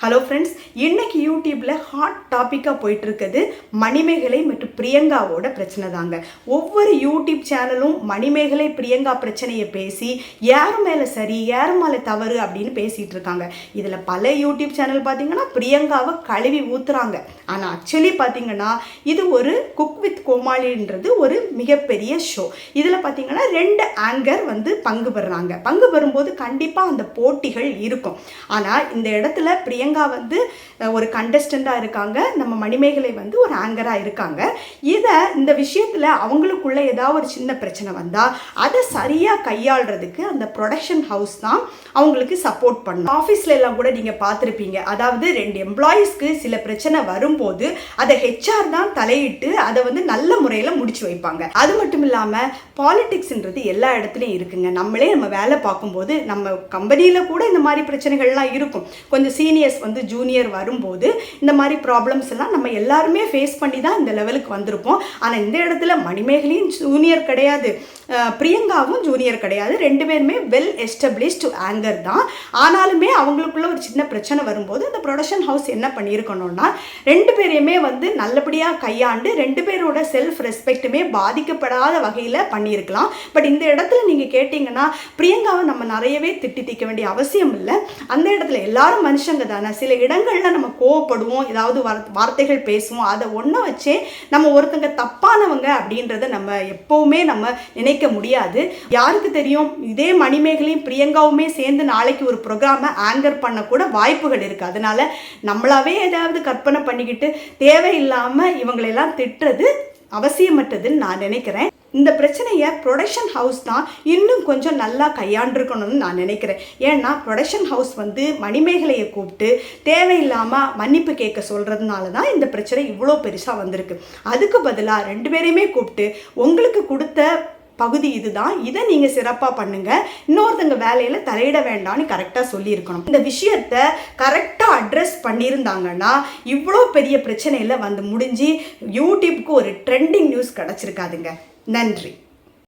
Hello friends இன்னைக்கு யூடியூப்பில் hot டாப்பிக்காக போயிட்டுருக்குது மணிமேகலை மற்றும் பிரியங்காவோட பிரச்சனை தாங்க. ஒவ்வொரு யூடியூப் சேனலும் மணிமேகலை பிரியங்கா பிரச்சனையை பேசி யார் மேலே சரி யார் மேலே தவறு அப்படின்னு பேசிகிட்டு இருக்காங்க இதில் பல யூடியூப் சேனல் பார்த்தீங்கன்னா பிரியங்காவை கழுவி ஊற்றுறாங்க ஆனால் ஆக்சுவலி பார்த்தீங்கன்னா இது ஒரு குக் வித் கோமாளின்றது ஒரு மிகப்பெரிய ஷோ இதில் பார்த்தீங்கன்னா ரெண்டு ஆங்கர் வந்து பங்கு பெறுறாங்க. பங்கு பெறும்போது கண்டிப்பாக அந்த போட்டிகள் இருக்கும். ஆனால் இந்த இடத்துல பிரியங்கா வந்து ஒரு கண்டஸ்டண்ட்டாக இருக்காங்க. நம்ம மணிமேகலை வந்து ஒரு ஆங்கராக இருக்காங்க. இதை இந்த விஷயத்தில் அவங்களுக்குள்ள ஏதாவது ஒரு சின்ன பிரச்சனை வந்தால் அதை சரியாக கையாளுறதுக்கு அந்த ப்ரொடக்ஷன் ஹவுஸ் தான் அவங்களுக்கு சப்போர்ட் பண்ணும். ஆஃபீஸில் எல்லாம் கூட நீங்கள் பார்த்துருப்பீங்க. அதாவது ரெண்டு எம்ப்ளாயீஸ்க்கு சில பிரச்சனை வரும்போது அதை ஹெச்ஆர் தான் தலையிட்டு அதை வந்து நல்ல முறையில் முடிச்சு வைப்பாங்க. அது மட்டும் இல்லாமல் பாலிடிக்ஸ்ன்றது எல்லா இடத்துலையும் இருக்குங்க. நம்மளே நம்ம வேலை பார்க்கும்போது நம்ம கம்பெனியில் கூட இந்த மாதிரி பிரச்சனைகள்லாம் இருக்கும். கொஞ்சம் சீனியர்ஸ் வந்து ஜூனியர் வரும்போது இந்த மாதிரி ப்ராப்ளம்ஸ் எல்லாம் நம்ம எல்லாருமே ஃபேஸ் பண்ணி தான் இந்த லெவலுக்கு வந்திருப்போம். ஆனால் இந்த இடத்துல மணிமேகலையும் ஜூனியர் கிடையாது. பிரியங்காவும் ஜூனியர் கிடையாது. ரெண்டு பேருமே வெல் எஸ்டப்ளிஷ்டு ஆங்கர் தான். ஆனாலுமே அவங்களுக்குள்ள ஒரு சின்ன பிரச்சனை வரும்போது அந்த ப்ரொடக்ஷன் ஹவுஸ் என்ன பண்ணியிருக்கணும்னா ரெண்டு பேரையுமே வந்து நல்லபடியாக கையாண்டு ரெண்டு பேரோட செல்ஃப் ரெஸ்பெக்ட்டுமே பாதிக்கப்படாத வகையில் பண்ணியிருக்கலாம். பட் இந்த இடத்துல நீங்கள் கேட்டிங்கன்னா பிரியங்காவை நம்ம நிறையவே திட்டி தீக்க வேண்டிய அவசியம் இல்லை. அந்த இடத்துல எல்லாரும் மனுஷங்க தானே. சில இடங்களில் நம்ம கோவப்படுவோம் ஏதாவது வார்த்தைகள் பேசுவோம். அதை ஒன்றை வச்சே நம்ம ஒருத்தங்க தப்பானவங்க அப்படின்றத நம்ம எப்போவுமே நம்ம நினைக்க முடியாது. யாருக்கு தெரியும்? இதே மணிமேகலையும் பிரியங்காவுமே சேர்ந்து நாளைக்கு ஒரு ப்ரோக்ராமை ஆங்கர் பண்ணக்கூட வாய்ப்புகள் இருக்குது அதனால நம்மளாவே ஏதாவது கற்பனை பண்ணிக்கிட்டு தேவையில்லாமல் இவங்களெல்லாம் திட்டுறது அவசியமற்றதுன்னு நான் நினைக்கிறேன். இந்த பிரச்சனையை ப்ரொடக்ஷன் ஹவுஸ் தான் இன்னும் கொஞ்சம் நல்லா கையாண்டிருக்கணும்னு நான் நினைக்கிறேன். ஏன்னா ப்ரொடக்ஷன் ஹவுஸ் வந்து மணிமேகலையை கூப்பிட்டு தேவையில்லாமல் மன்னிப்பு கேட்க சொல்கிறதுனால தான் இந்த பிரச்சனை இவ்வளோ பெருசாக வந்திருக்கு. அதுக்கு பதிலாக ரெண்டு பேரையுமே கூப்பிட்டு உங்களுக்கு கொடுத்த பகுதி இதுதான். இதை நீங்கள் சிறப்பாக பண்ணுங்க. இன்னொருத்தங்க வேலையில் தலையிட வேண்டாம்னு கரெக்டாக சொல்லியிருக்கணும். இந்த விஷயத்த கரெக்டாக அட்ரஸ் பண்ணியிருந்தாங்கன்னா இவ்வளோ பெரிய பிரச்சனையில் வந்து முடிஞ்சு யூடியூப்க்கு ஒரு ட்ரெண்டிங் நியூஸ் கிடச்சிருக்காதுங்க. நன்றி.